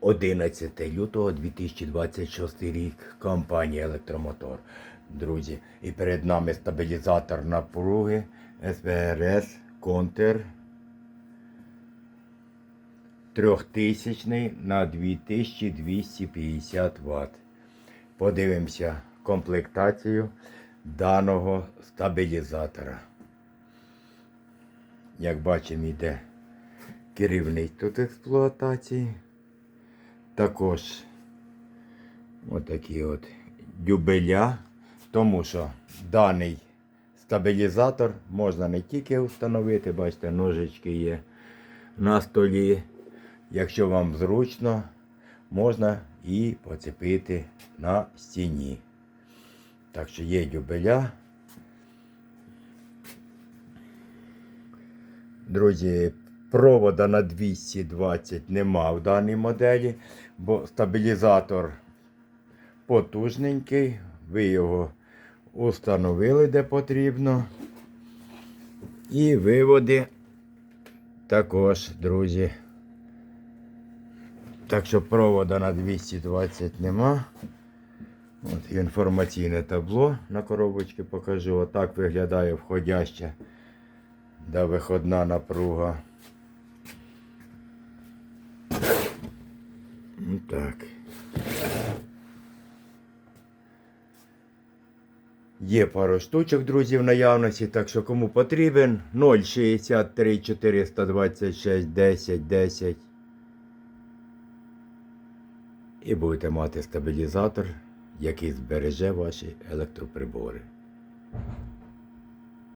11 лютого 2026 рік. Компанія Електромотор. Друзі, і перед нами стабілізатор напруги СВРС Контер 3000 на 2250 Вт. Подивимося комплектацію даного стабілізатора. Як бачимо, йде керівник тут експлуатації. Також отакі от дюбеля, тому що даний стабілізатор можна не тільки встановити, бачите, ножички є на столі. Якщо вам зручно, можна і поцепити на стіні. Так що є дюбеля. Друзі, провода на 220 нема в даній моделі, бо стабілізатор потужненький. Ви його установили де потрібно. І виводи також, друзі. Так що провода на 220 нема. От інформаційне табло на коробочці покажу. Отак виглядає входяща да виходна напруга. Так. Є пару штучок, друзі, в наявності, так що кому потрібен 063 426 10 10. І будете мати стабілізатор, який збереже ваші електроприбори.